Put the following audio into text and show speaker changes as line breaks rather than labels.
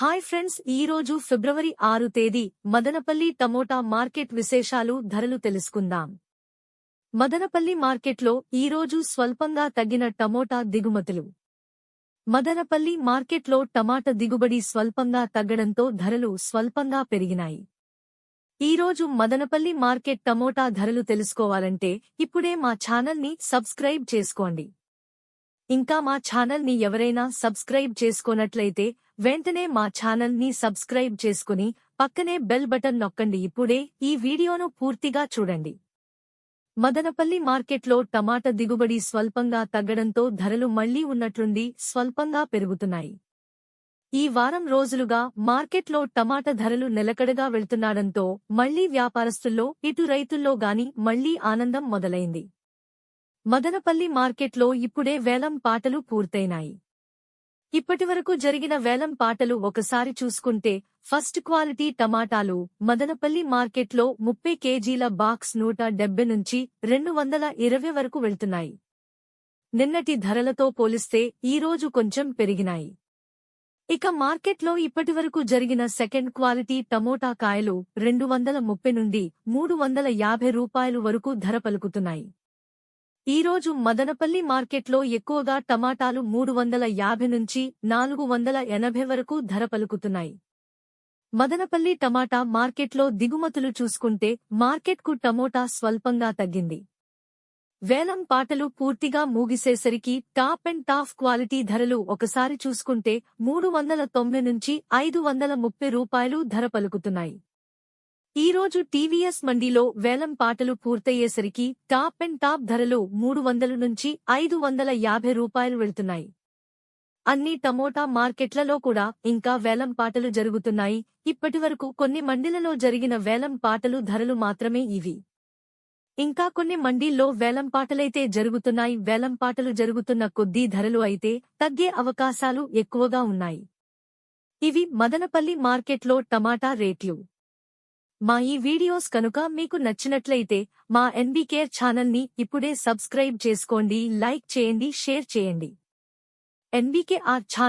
Hi friends ఈ రోజు ఫిబ్రవరి ఆరు తేదీ మదనపల్లి టమోటా మార్కెట్ విశేషాలు ధరలు తెలుసుకుందాం. మదనపల్లి మార్కెట్లో ఈ రోజు స్వల్పంగా తగ్గిన టమోటా దిగుమతులు. మదనపల్లి మార్కెట్లో టమాటా దిగుబడి స్వల్పంగా తగ్గడంతో ధరలు స్వల్పంగా పెరిగినాయి. ఈ రోజు మదనపల్లి మార్కెట్ టమోటా ధరలు తెలుసుకోవాలంటే ఇప్పుడే మా ఛానల్ని సబ్స్క్రైబ్ చేసుకోండి. ఇంకా మా ఛానల్ని ఎవరైనా సబ్స్క్రైబ్ చేసుకోనట్లయితే వెంటనే మా ఛానల్ని సబ్స్క్రైబ్ చేసుకుని పక్కనే బెల్ బటన్ నొక్కండి. ఇప్పుడే ఈ వీడియోను పూర్తిగా చూడండి. మదనపల్లి మార్కెట్లో టమాటా దిగుబడి స్వల్పంగా తగ్గడంతో ధరలు మళ్ళీ ఉన్నట్లుండి స్వల్పంగా పెరుగుతున్నాయి. ఈ వారం రోజులుగా మార్కెట్లో టమాటా ధరలు నిలకడగా వెళ్తున్నాడంతో మళ్ళీ వ్యాపారస్తుల్లో ఇటు రైతుల్లో గాని మళ్ళీ ఆనందం మొదలైంది. మదనపల్లి మార్కెట్లో ఇప్పుడే వేలం పాటలు పూర్తయినాయి. ఇప్పటివరకు జరిగిన వేలం పాటలు ఒకసారి చూసుకుంటే ఫస్ట్ క్వాలిటీ టమాటాలు మదనపల్లి మార్కెట్లో ముప్పై కేజీల బాక్స్ నూట డెబ్బై నుంచి రెండు వందల ఇరవై వరకు వెళ్తున్నాయి. నిన్నటి ధరలతో పోలిస్తే ఈ రోజు కొంచెం పెరిగినాయి. ఇక మార్కెట్లో ఇప్పటివరకు జరిగిన సెకండ్ క్వాలిటీ టమోటా కాయలు రెండు వందల ముప్పై నుండి మూడు వందల యాభై రూపాయలు వరకు ధర పలుకుతున్నాయి. ఈ రోజు మదనపల్లి మార్కెట్లో ఎక్కువగా టమాటాలు మూడు వందల యాభై నుంచి నాలుగు వందల ఎనభై వరకు ధర పలుకుతున్నాయి. మదనపల్లి టమాటా మార్కెట్లో దిగుమతులు చూసుకుంటే మార్కెట్కు టమోటా స్వల్పంగా తగ్గింది. వేలం పాటలు పూర్తిగా మూగిసేసరికి టాప్ అండ్ టాప్ క్వాలిటీ ధరలు ఒకసారి చూసుకుంటే మూడు వందల తొంభై నుంచి ఐదు వందల ముప్పై రూపాయలు ధర పలుకుతున్నాయి. ఈ రోజు టీవీఎస్ మండీలో వేలం పాటలు పూర్తయ్యేసరికి టాప్ అండ్ టాప్ ధరలు మూడు వందల నుంచి ఐదు వందల యాభై రూపాయలు వెళ్తున్నాయి. అన్ని టమోటా మార్కెట్లలో కూడా ఇంకా వేలం పాటలు జరుగుతున్నాయి. ఇప్పటివరకు కొన్ని మండీలలో జరిగిన వేలం పాటలు ధరలు మాత్రమే ఇవి. ఇంకా కొన్ని మండీల్లో వేలం పాటలైతే జరుగుతున్నాయి. వేలం పాటలు జరుగుతున్న కొద్దీ ధరలు అయితే తగ్గే అవకాశాలు ఎక్కువగా ఉన్నాయి. ఇవి మదనపల్లి మార్కెట్లో టమాటా రేట్లు. మా ఈ వీడియోస్ కనుక మీకు నచ్చినట్లయితే మా ఎన్బీ కేర్ ఛానల్ని ఇప్పుడే సబ్స్క్రైబ్ చేసుకోండి లైక్ చేయండి షేర్ చేయండి. NBK are channel